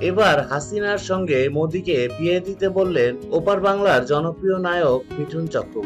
এবার হাসিনার সঙ্গে মোদীকে বিয়ে দিতে বললেন ওপার বাংলার জনপ্রিয় নায়ক মিঠুন চক্রবর্তী।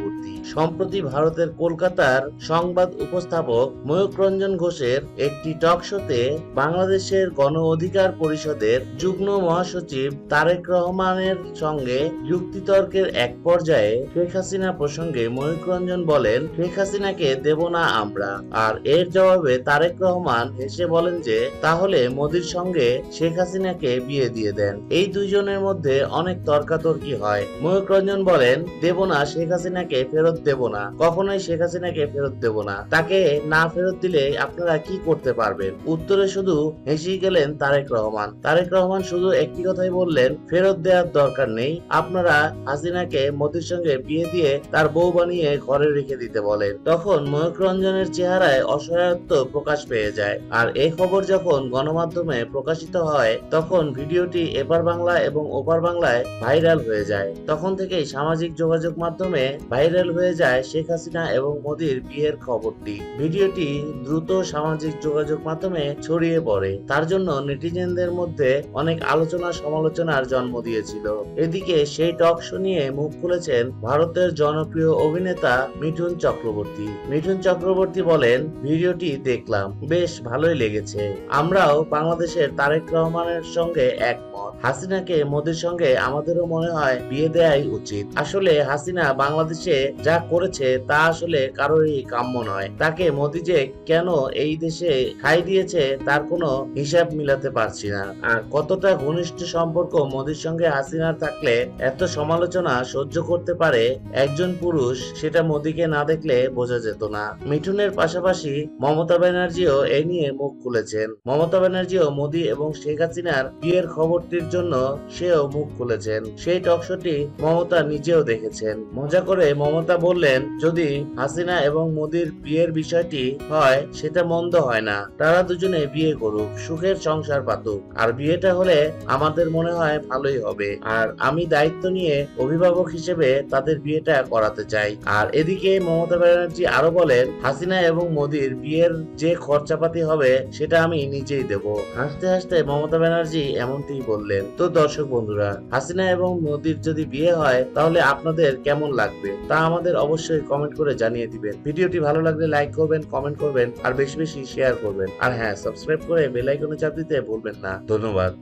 সম্প্রতি ভারতের কলকাতার সংবাদ উপস্থাপক ময়ূক রঞ্জন ঘোষের একটি টক শোতে বাংলাদেশের গণ অধিকার পরিষদের যুগ্ম মহাসচিব তারেক রহমানের সঙ্গে যুক্তিতর্কের এক পর্যায়ে শেখ হাসিনা প্রসঙ্গে ময়ূক রঞ্জন বলেন, শেখ হাসিনাকে দেব না আমরা। আর এর জবাবে তারেক রহমান হেসে বলেন যে, তাহলে মোদির সঙ্গে শেখ হাসিনাকে বিয়ে দিয়ে দেন। এই দুইজনের মধ্যে অনেক তর্কাতর্কি হয়। ময়ূক রঞ্জন বলেন, দেব না, শেখ হাসিনাকে ফেরত দেব না। কখনোই শেখ হাসিনাকে ফেরত দেব না। তাকে না ফেরত দিলে আপনারা কি করতে পারবেন? উত্তরে শুধু হেসেই গেলেন তারেক রহমান। তারেক রহমান শুধু একটি কথাই বললেন, ফেরত দেওয়ার দরকার নেই। আপনারা হাসিনাকে মোদির সঙ্গে বিয়ে দিয়ে তার বউ বানিয়ে ঘরে রেখে দিতে বলেন। তখন ময়ূক রঞ্জনের চেহারায় অসহায়ত্ব প্রকাশ পেয়ে যায়। আর এই খবর যখন গণমাধ্যমে প্রকাশিত হয়, তখন ভিডিওটি এপার বাংলা এবং ওপার বাংলায় ভাইরাল হয়ে যায়। তখন থেকেই সামাজিক যোগাযোগ মাধ্যমে ভাইরাল হয়ে যায় শেখ হাসিনা এবং মোদির বিয়ের খবরটি। ভিডিওটি দ্রুত সামাজিক যোগাযোগ মাধ্যমে ছড়িয়ে পড়ে। তার জন্য নেটিজেনদের মধ্যে অনেক আলোচনা সমালোচনার জন্ম দিয়েছিল। এদিকে সেই টক শো নিয়ে মুখ খুলেছেন ভারতের জনপ্রিয় অভিনেতা মিঠুন চক্রবর্তী। মিঠুন চক্রবর্তী বলেন, ভিডিওটি দেখলাম, বেশ ভালোই লেগেছে। আমরাও বাংলাদেশের তারেক রহমানের সঙ্গে একমত। হাসিনাকে মোদির সঙ্গে আমাদেরও মনে হয় বিয়ে দেয়াই উচিত। আসলে হাসিনা বাংলাদেশে যা করেছে তা আসলে কারোরই কাম্য নয়। তাকে মোদি যে কেন এই দেশে ঠাই দিয়েছে তার কোনো হিসাব মিলাতে পারছি না। আর কতটা ঘনিষ্ঠ সম্পর্ক মোদির সঙ্গে হাসিনার থাকলে এত সমালোচনা সহ্য করতে পারে একজন পুরুষ, সেটা মোদিকে না দেখলে বোঝা যেত না। মিঠুনের পাশাপাশি মমতা ব্যানার্জিও এই নিয়ে মুখ খুলেছেন। মমতা ব্যানার্জিও মোদি এবং শেখ হাসিনার বিয়ের খবরটির জন্য সেও মুখ খুলেছেন। সেই টকশোটি মমতা নিজেও দেখেছেন। মজা করে মমতা বললেন, যদি হাসিনা এবং মোদির বিয়ের বিষয়টি হয়, সেটা মন্দ হয় না। তারা দুজনে বিয়ে করুক, সুখের সংসার পাতুক আর বিয়েটা হলে আমাদের মনে হয় ভালোই হবে। আর আমি দায়িত্ব নিয়ে অভিভাবক হিসেবে তাদের বিয়েটা করাতে চাই। আর এদিকে মমতা ব্যানার্জি আরও বলেন, হাসিনা এবং মোদির বিয়ের যে খরচাপাতি হবে, সেটা আমি নিজেই দেব। হাসতে হাসতে মমতা ব্যানার্জি এমনটি বললেন। তো দর্শক বন্ধুরা, হাসিনা এবং মোদির যদি বিয়ে হয়, তাহলে আপনাদের কেমন লাগবে? তা আমাদের অবশ্যই কমেন্ট করে জানিয়ে দিবেন। ভিডিওটি ভালো লাগলে লাইক করবেন কমেন্ট করবেন, আর বেশি বেশি শেয়ার করবেন। আর হ্যাঁ সাবস্ক্রাইব করে বেল আইকনে চাপ দিতে ভুলবেন না। ধন্যবাদ।